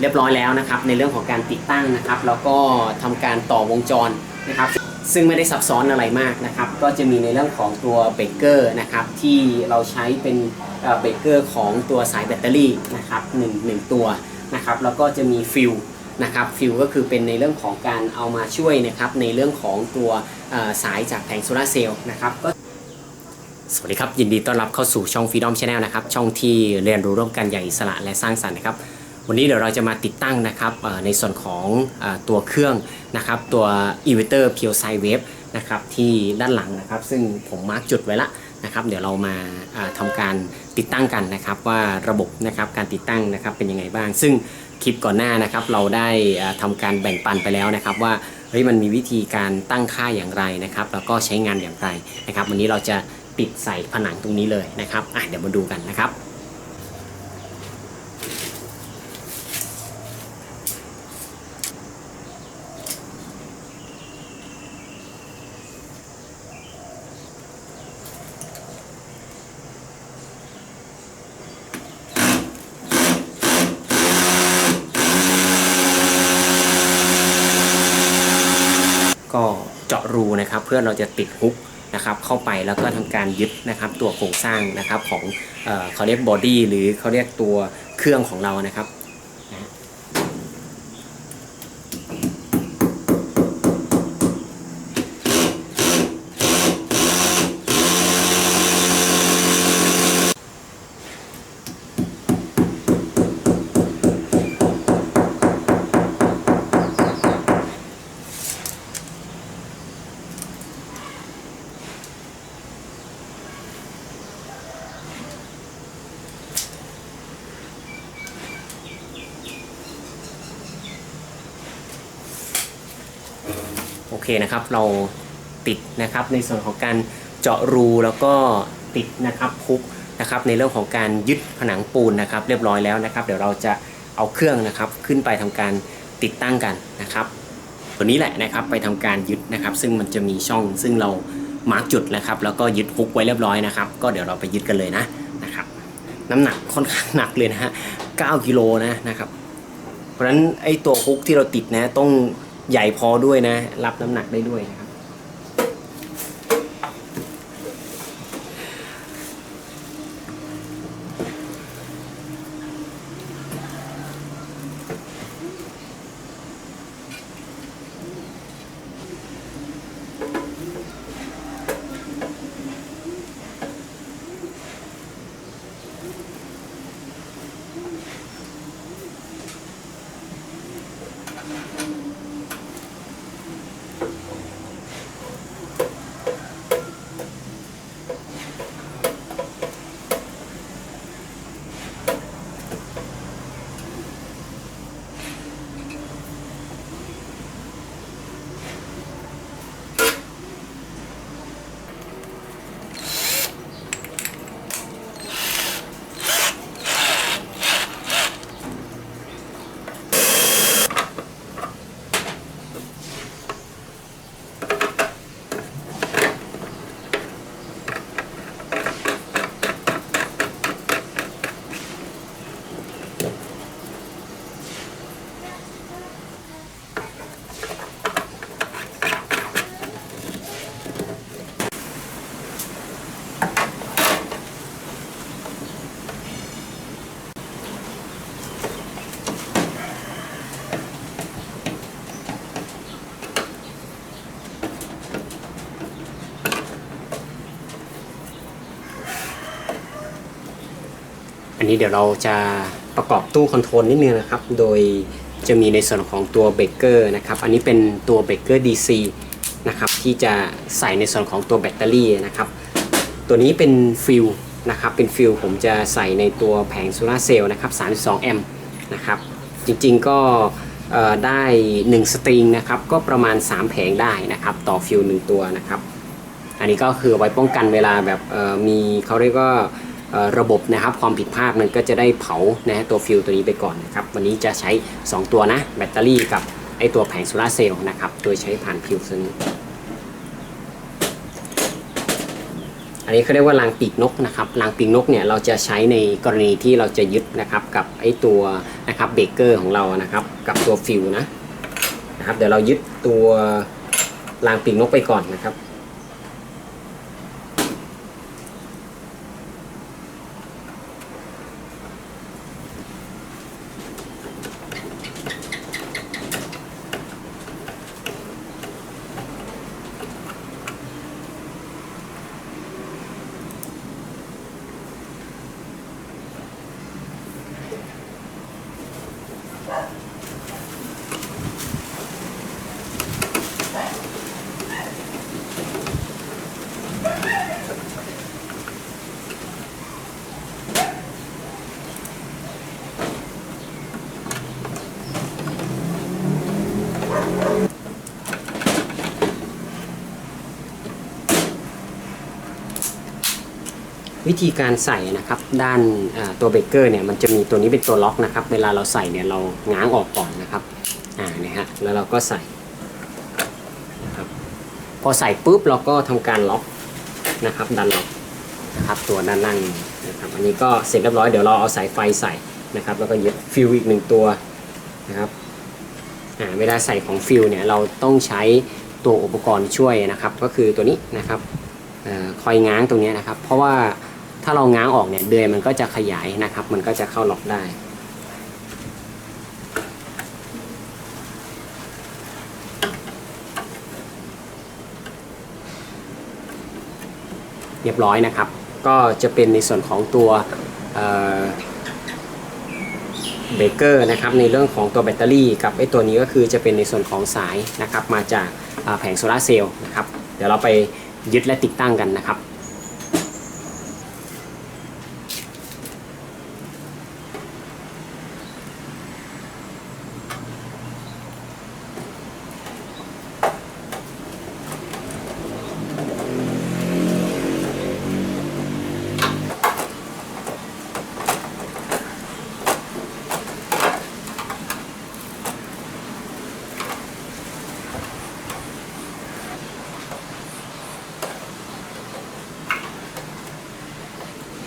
เรียบร้อยแล้วนะครับ ในเรื่องของการติดตั้งนะครับ แล้วก็ทำการต่อวงจรนะครับ ซึ่งไม่ได้ซับซ้อนอะไรมากนะครับ ก็จะมีในเรื่องของตัวเบรกเกอร์นะครับ ที่เราใช้เป็นเบรกเกอร์ของตัวสายแบตเตอรี่นะครับหนึ่งหนึ่งตัวนะครับ แล้วก็จะมีฟิลนะครับฟิลก็คือเป็นในเรื่องของการเอามาช่วยนะครับในเรื่องของตัวสายจากแผงโซลาร์เซลล์นะครับก็สวัสดีครับ ยินดีต้อนรับเข้าสู่ช่อง Freedom Channel นะครับ ช่องที่เรียนรู้ร่วมกันอย่างอิสระและสร้างสรรค์นะครับ วันนี้เดี๋ยวเราจะมาติดตั้งนะครับในส่วนของตัวเครื่องนะครับตัว e v e t o r p u r e Side Wave นะครับที่ด้านหลังนะครับ ซึ่งผมมาร์กจุดไว้ละนะครับ เดี๋ยวเรามาเอ่อทำการติดตั้งกันนะครับว่าระบบนะครับการติดตั้งนะครับเป็นยังไงบ้าง ซึ่งคลิปก่อนหน้านะครับเราได้เอ่อทำการแบ่งปันไปแล้วนะครับว่าเฮ้ยมันมีวิธีการตั้งค่าอย่างไรนะครับ แล้วก็ใช้งานอย่างไรนะครับ วันนี้เราจะติดใส่ผนังตรงนี้เลยนะครับอะเดี๋ยวมาดูกันนะครับ ก็เจาะ รูนะครับ เพื่อเราจะติดฮุกนะครับเข้าไปแล้วก็ทำการยึดนะครับตัวโครงสร้างนะครับของเขาเรียกบอดี้หรือเขาเรียกตัวเครื่องของเรานะครับ เคนะครับ เราติดนะครับในส่วนของการเจาะรูแล้วก็ติดนะครับพุกนะครับในเรื่องของการยึดผนังปูนนะครับ เรียบร้อยแล้วนะครับ เดี๋ยวเราจะเอาเครื่องนะครับขึ้นไปทำการติดตั้งกันนะครับตัวนี้แหละนะครับไปทำการยึดนะครับ ซึ่งมันจะมีช่องซึ่งเรามาร์กจุดนะครับ แล้วก็ยึดฮุกไว้เรียบร้อยนะครับ ก็เดี๋ยวเราไปยึดกันเลยนะนะครับ น้ำหนักค่อนข้างหนักเลยนะฮะ9กิโลนะนะครับ เพราะฉะนั้นไอ้ตัวฮุกที่เราติดนะต้อง ใหญ่พอด้วยนะ รับน้ำหนักได้ด้วยนะครับ นนี้เดี๋ยวเราจะประกอบตู้คอนโทรลนิดนึงนะครับ โดยจะมีในส่วนของตัวเบรกเกอร์นะครับ อันนี้เป็นตัวเบรกเกอร์ DC นะครับที่จะใส่ในส่วนของตัวแบตเตอรี่นะครับ ตัวนี้เป็นฟิลนะครับ เป็นฟิลผมจะใส่ในตัวแผงโซลาเซลล์นะครับ 32 แอมป์นะครับ จริงๆก็ได้ 1 สตริงนะครับ ก็ประมาณ 3 แผงได้นะครับ ต่อฟิล1ตัวนะครับ อันนี้ก็คือไว้ป้องกันเวลาแบบมีเขาเรียกว่า ระบบนะครับความผิดพลาดมันก็จะได้เผานะฮะตัวฟิลตัวนี้ไปก่อนนะครับวันนี้จะใช้ 2 ตัวนะแบตเตอรี่กับไอตัวแผงโซลาเซลล์นะครับโดยใช้ผ่านฟิลซึ่งอันนี้เขาเรียกว่ารางปีกนกนะครับรางปีกนกเนี่ยเราจะใช้ในกรณีที่เราจะยึดนะครับกับไอตัวนะครับเบรกเกอร์ของเรานะครับกับตัวฟิวนะนะครับเดี๋ยวเรายึดตัวรางปีกนกไปก่อนนะครับ วิธีการใส่นะครับด้านตัวเบรกเกอร์เนี่ยมันจะมีตัวนี้เป็นตัวล็อกนะครับ เวลาเราใส่เนี่ยเราง้างออกก่อนนะครับอ่าเนี่ยฮะแล้วเราก็ใส่นะครับพอใส่ปุ๊บเราก็ทำการล็อกนะครับดันล็อกนะครับตัวด้านล่างนะครับอันนี้ก็เสร็จเรียบร้อยเดี๋ยวเราเอาสายไฟใส่นะครับ แล้วก็ยึดฟิวอีกหนึ่งตัวนะครับอ่าเวลาใส่ของฟิวเนี่ยเราต้องใช้ตัวอุปกรณ์ช่วยนะครับ ก็คือตัวนี้นะครับคอยง้างตรงนี้นะครับ เพราะว่า ถ้าเราง้างออกเนี่ยเดือยมันก็จะขยายนะครับ มันก็จะเข้าล็อกได้ เรียบร้อยนะครับ ก็จะเป็นในส่วนของตัวเบเกอร์นะครับในเรื่องของตัวแบตเตอรี่กับไอตัวนี้ก็คือจะเป็นในส่วนของสายนะครับ มาจากแผงโซลาเซลล์นะครับ เดี๋ยวเราไปยึดและติดตั้งกันนะครับ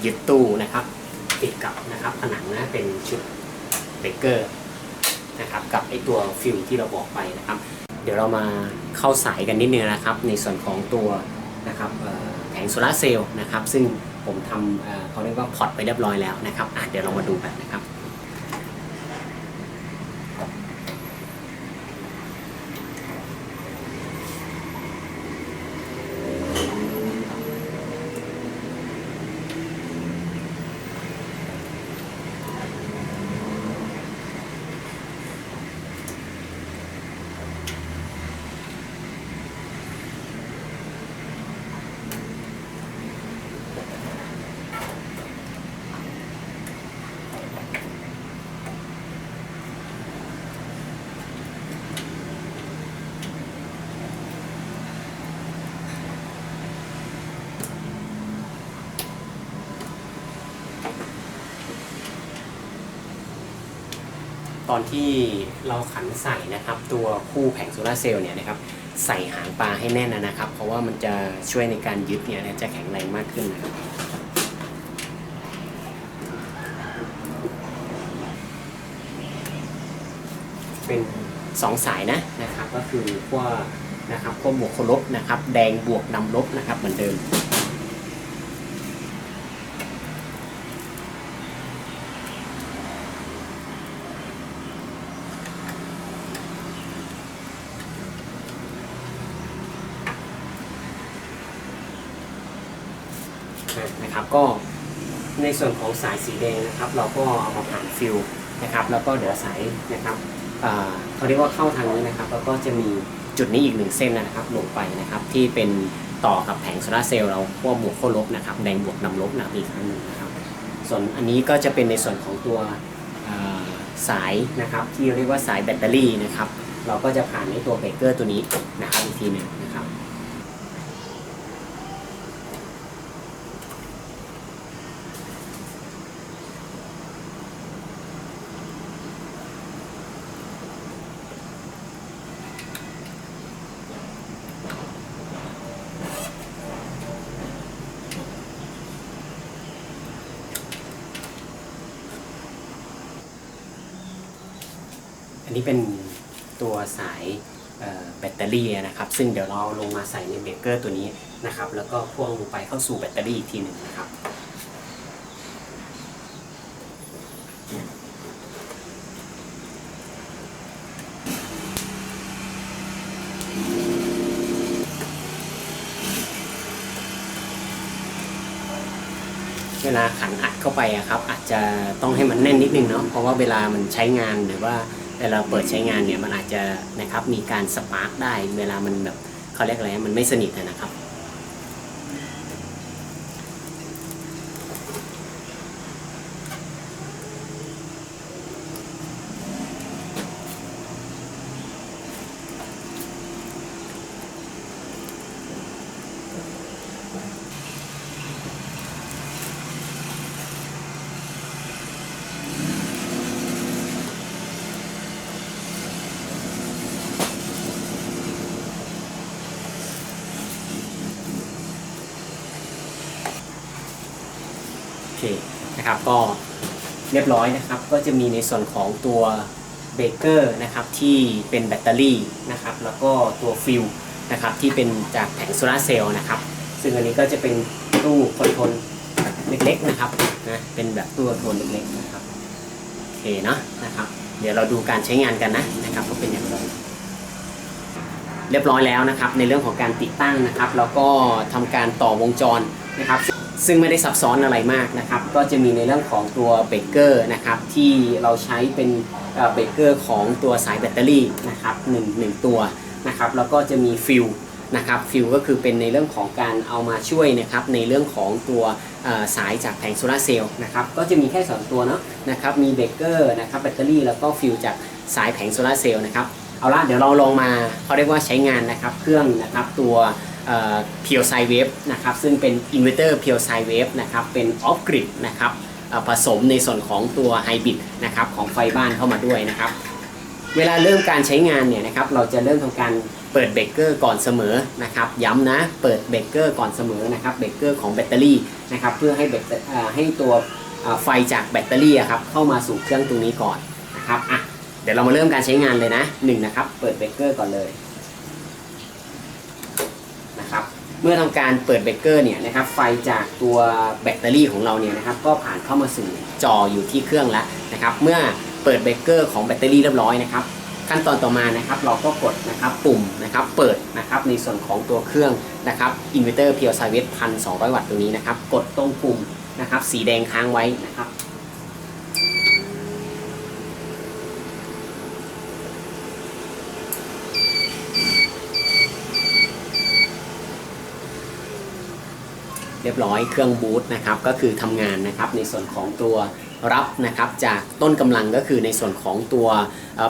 ยึดตู้นะครับ ติดกับนะครับผนังนะเป็นชุดเบเกอร์นะครับกับไอตัวฟิลที่เราบอกไปนะครับ เดี๋ยวเรามาเข้าสายกันนิดนึงนะครับ ในส่วนของตัวนะครับแผงโซลาร์เซลล์นะครับ ซึ่งผมทำเขาเรียกว่าพอร์ตไปเรียบร้อยแล้วนะครับเดี๋ยวเรามาดูกันนะครับ ตอนที่เราขันใส่นะครับ ตัวคู่แผงโซลาร์เซลล์เนี่ยนะครับใส่หางปลาให้แน่นนะครับ เพราะว่ามันจะช่วยในการยึดเนี่ยจะแข็งแรงมากขึ้นนะครับเป็นสองสายนะนะครับก็คือขั้วนะครับขั้วบวกลบนะครับ แดงบวกนำลบนะครับเหมือนเดิม ก็ในส่วนของสายสีแดงนะครับ เราก็เอามาผ่านฟิลนะครับ แล้วก็เดี๋ยวสายนะครับเขาเรียกว่าเข้าทางนี้นะครับ แล้วก็จะมีจุดนี้อีกหนึ่งเส้นนะครับลงไปนะครับ ที่เป็นต่อกับแผงโซลาเซลล์เราขั้วบวกขั้วลบนะครับแดงบวกนำลบนะอีกครั้งหนึ่งนะครับ ส่วนอันนี้ก็จะเป็นในส่วนของตัวสายนะครับ ที่เรียกว่าสายแบตเตอรี่นะครับ เราก็จะผ่านในตัวเบรกเกอร์ตัวนี้นะครับอีกทีหนึ่งนะครับ อันนี้เป็นตัวสายเอ่อ แบตเตอรี่นะครับ ซึ่งเดี๋ยวเราลงมาใส่ในเบรกเกอร์ตัวนี้นะครับ แล้วก็พ่วงลงไปเข้าสู่แบตเตอรี่อีกทีหนึ่งนะครับเวลาขันอัดเข้าไปอะครับ อาจจะต้องให้มันแน่นนิดนึงเนาะเพราะว่าเวลามันใช้งานหรือว่า เวลาเปิดใช้งานเนี่ยมันอาจจะนะครับมีการสปาร์กได้ เวลามันแบบเขาเรียกอะไรมันไม่สนิทนะครับ เคนะครับก็เรียบร้อยนะครับก็จะมีในส่วนของตัวเบรกเกอร์นะครับที่เป็นแบตเตอรี่นะครับแล้วก็ตัวฟิลนะครับที่เป็นจากแผงโซลาเซลล์นะครับซึ่งอันนี้ก็จะเป็นตู้คอนโทรลเล็กๆนะครับนะเป็นแบบตู้คอนโทรลเล็กๆนะครับโอเคเนาะนะครับเดี๋ยวเราดูการใช้งานกันนะนะครับว่าเป็นอย่างไรเรียบร้อยแล้วนะครับในเรื่องของการติดตั้งนะครับ แล้วก็ทำการต่อวงจรนะครับ ซึ่งไม่ได้ซับซ้อนอะไรมากนะครับ ก็จะมีในเรื่องของตัวเบรกเกอร์นะครับที่เราใช้เป็นเบรกเกอร์ของตัวสายแบตเตอรี่นะครับหนึ่งหนึ่งตัวนะครับแล้วก็จะมีฟิลนะครับฟิลก็คือเป็นในเรื่องของการเอามาช่วยนะครับในเรื่องของตัวสายจากแผงโซลาร์เซลล์นะครับก็จะมีแค่สองตัวเนาะนะครับมีเบรกเกอร์นะครับแบตเตอรี่แล้วก็ฟิลจากสายแผงโซลาร์เซลล์นะครับเอาละเดี๋ยวเราลองมาเขาเรียกว่าใช้งานนะครับเครื่องนะครับตัว เพียวไซเวฟนะครับซึ่งเป็นอินเวอร์เตอร์เพียวไซเวฟนะครับเป็นออฟกริดนะครับผสมในส่วนของตัวไฮบริดนะครับของไฟบ้านเข้ามาด้วยนะครับเวลาเริ่มการใช้งานเนี่ยนะครับเราจะเริ่มทำการเปิดเบรกเกอร์ก่อนเสมอนะครับย้ำนะเปิดเบรกเกอร์ก่อนเสมอนะครับเบรกเกอร์ของแบตเตอรี่นะครับเพื่อให้แบตเตอเอ่อให้ตัวไฟจากแบตเตอรี่อะครับเข้ามาสู่เครื่องตรงนี้ก่อนนะครับอะเดี๋ยวเรามาเริ่มการใช้งานเลยนะหนึ่งนะครับเปิดเบรกเกอร์ก่อนเลยนะครับ เมื่อทำการเปิดเบรกเกอร์เนี่ยนะครับไฟจากตัวแบตเตอรี่ของเราเนี่ยนะครับก็ผ่านเข้ามาสู่จออยู่ที่เครื่องแล้วนะครับเมื่อเปิดเบรกเกอร์ของแบตเตอรี่เรียบร้อยนะครับขั้นตอนต่อมานะครับเราก็กดนะครับปุ่มนะครับเปิดนะครับในส่วนของตัวเครื่องนะครับอินเวอร์เตอร์เพียวไซเวสพันสองวัตต์ตรงนี้นะครับกดตรงปุ่มนะครับสีแดงค้างไว้นะครับ รียบร้อยเครื่องบูตนะครับก็คือทำงานนะครับในส่วนของตัวรับนะครับจากต้นกำลังก็คือในส่วนของตัว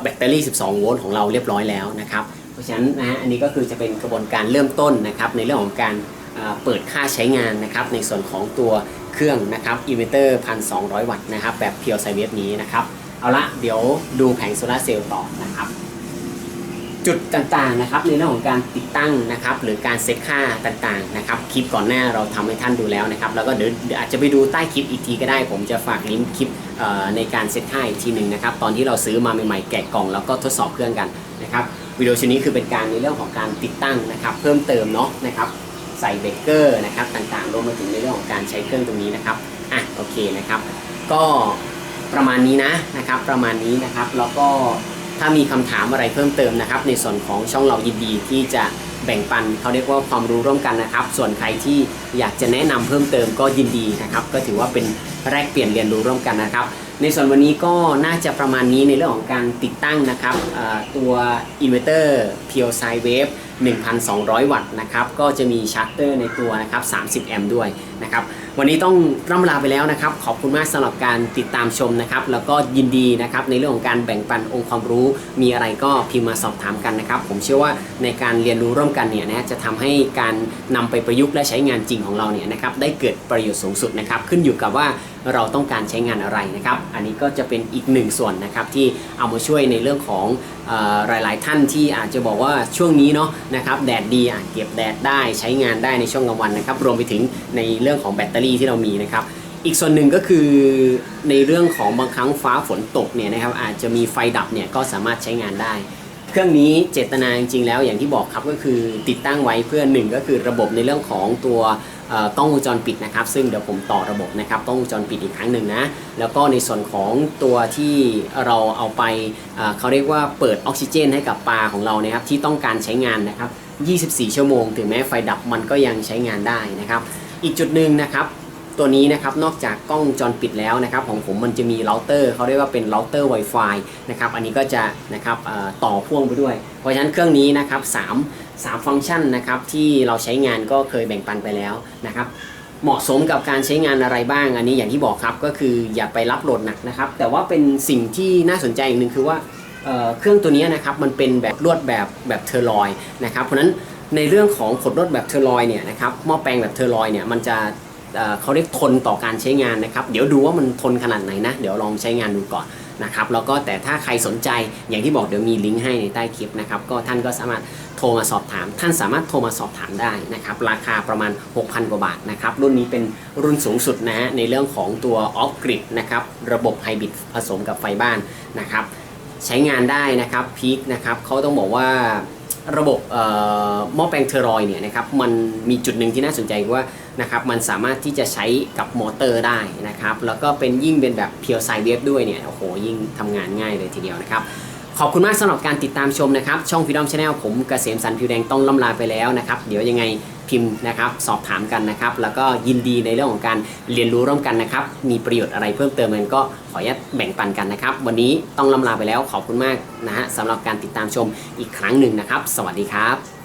แบตเตอรี่ 12 โวลต์ของเราเรียบร้อยแล้วนะครับเพราะฉะนั้นนะฮะอันนี้ก็คือจะเป็นกระบวนการเริ่มต้นนะครับในเรื่องของการเปิดค่าใช้งานนะครับในส่วนของตัวเครื่องนะครับอินเวอร์เตอร์ 1,200 วัตต์นะครับแบบเพียวไซเวฟนี้นะครับเอาละเดี๋ยวดูแผงโซลาเซลล์ต่อนะครับ จุดต่างๆนะครับในเรื่องของการติดตั้งนะครับ หรือการเซตค่าต่างๆนะครับคลิปก่อนหน้าเราทำให้ท่านดูแล้วนะครับ แล้วก็เดี๋ยวอาจจะไปดูใต้คลิปอีกทีก็ได้ ผมจะฝากลิงก์คลิปในการเซตค่าอีกทีหนึ่งนะครับ ตอนที่เราซื้อมาใหม่ๆแกะกล่องแล้วก็ทดสอบเครื่องกันนะครับวิดีโอชิ้นนี้คือเป็นการในเรื่องของการติดตั้งนะครับ เพิ่มเติมเนาะนะครับใส่เบรกเกอร์นะครับต่างๆรวมไปถึงในเรื่องของการใช้เครื่องตรงนี้นะครับอะโอเคนะครับ ก็ประมาณนี้นะนะครับ ประมาณนี้นะครับแล้วก็ ถ้ามีคำถามอะไรเพิ่มเติมนะครับ ในส่วนของช่องเรายินดีที่จะแบ่งปันเขาเรียกว่าความรู้ร่วมกันนะครับ ส่วนใครที่อยากจะแนะนำเพิ่มเติมก็ยินดีนะครับ ก็ถือว่าเป็นแลกเปลี่ยนเรียนรู้ร่วมกันนะครับ ในส่วนวันนี้ก็น่าจะประมาณนี้ในเรื่องของการติดตั้งนะครับตัวอินเวอร์เตอร์เพียวไซเวฟ1,200 วัตต์นะครับ ก็จะมีชาร์เตอร์ในตัวนะครับ 30 แอมป์ด้วยนะครับ วันนี้ต้องร่ำลาไปแล้วนะครับ ขอบคุณมากสำหรับการติดตามชมนะครับ แล้วก็ยินดีนะครับในเรื่องของการแบ่งปันองค์ความรู้ มีอะไรก็พิมพ์มาสอบถามกันนะครับ ผมเชื่อว่าในการเรียนรู้ร่วมกันเนี่ยนะจะทำให้การนำไปประยุกต์และใช้งานจริงของเราเนี่ยนะครับได้เกิดประโยชน์สูงสุดนะครับ ขึ้นอยู่กับว่าเราต้องการใช้งานอะไรนะครับ อันนี้ก็จะเป็นอีกหนึ่งส่วนนะครับที่เอามาช่วยในเรื่องของ หลาย ๆ ท่านที่อาจจะบอกว่าช่วงนี้เนาะนะครับแดดดีอะเก็บแดดได้ใช้งานได้ในช่วงกลางวันนะครับรวมไปถึงในเรื่องของแบตเตอรี่ที่เรามีนะครับอีกส่วนหนึ่งก็คือในเรื่องของบางครั้งฟ้าฝนตกเนี่ยนะครับอาจจะมีไฟดับเนี่ยก็สามารถใช้งานได้ เครื่องนี้เจตนาจริงๆแล้วอย่างที่บอกครับก็คือติดตั้งไว้เพื่อหนึ่งก็คือระบบในเรื่องของตัว กล้องวงจรปิดนะครับ ซึ่งเดี๋ยวผมต่อระบบนะครับกล้องวงจรปิดอีกครั้งหนึ่งนะ แล้วก็ในส่วนของตัวที่เราเอาไปเเขาเรียกว่าเปิดออกซิเจน ให้กับปลาของเรานะครับที่ต้องการใช้งานนะครับ 24 ชั่วโมง ถึงแม้ไฟดับมันก็ยังใช้งานได้นะครับ อีกจุดหนึ่งนะครับตัวนี้นะครับนอกจากกล้องวงจรปิดแล้วนะครับของผมมันจะมีเราเตอร์เขาเรียกว่าเป็นเราเตอร์ Wi-Fi นะครับอันนี้ก็จะนะครับต่อพ่วงไปด้วย เพราะฉะนั้นเครื่องนี้นะครับสาม สามฟังก์ชันนะครับที่เราใช้งานก็เคยแบ่งปันไปแล้วนะครับเหมาะสมกับการใช้งานอะไรบ้างอันนี้อย่างที่บอกครับก็คืออย่าไปรับโหลดหนักนะครับแต่ว่าเป็นสิ่งที่น่าสนใจอีกหนึ่งคือว่าเเครื่องตัวนี้นะครับมันเป็นแบบลวดแบบแบบเทอร์ลอยนะครับเพราะนั้นในเรื่องของขดลวดแบบเทอร์ลอยเนี่ยนะครับหม้อแปลงแบบเทอร์ลอยเนี่ยมันจะเเขาเรียกทนต่อการใช้งานนะครับ เดี๋ยวดูว่ามันทนขนาดไหนนะ เดี๋ยวลองใช้งานดูก่อน นะครับแล้วก็แต่ถ้าใครสนใจอย่างที่บอกเดี๋ยวมีลิงก์ให้ในใต้คลิปนะครับก็ท่านก็สามารถโทรมาสอบถาม ท่านสามารถโทรมาสอบถามได้นะครับราคาประมาณ 6,000 กว่าบาทนะครับรุ่นนี้เป็นรุ่นสูงสุดนะฮะในเรื่องของตัวออฟกริดนะครับระบบไฮบริดผสมกับไฟบ้านนะครับใช้งานได้นะครับพีคนะครับเขาต้องบอกว่าระบบเอ่อหม้อแปลงเทอรอยเนี่ยนะครับมันมีจุดหนึ่งที่น่าสนใจว่า นะครับมันสามารถที่จะใช้กับมอเตอร์ได้นะครับ แล้วก็เป็นยิ่งเป็นแบบเพียวไซเวฟด้วยเนี่ยโอ้โหยิ่งทำงานง่ายเลยทีเดียวนะครับ ขอบคุณมากสำหรับการติดตามชมนะครับ ช่องฟิดอมชาแนลผมเกษมสันผิวแดงต้องล่ำลาไปแล้วนะครับ เดี๋ยวยังไงพิมพ์นะครับสอบถามกันนะครับ แล้วก็ยินดีในเรื่องของการเรียนรู้ร่วมกันนะครับ มีประโยชน์อะไรเพิ่มเติมกันก็ขออนุญาตแบ่งปันกันนะครับ วันนี้ต้องล่ำลาไปแล้วขอบคุณมากนะฮะสำหรับการติดตามชมอีกครั้งหนึ่งนะครับ สวัสดีครับ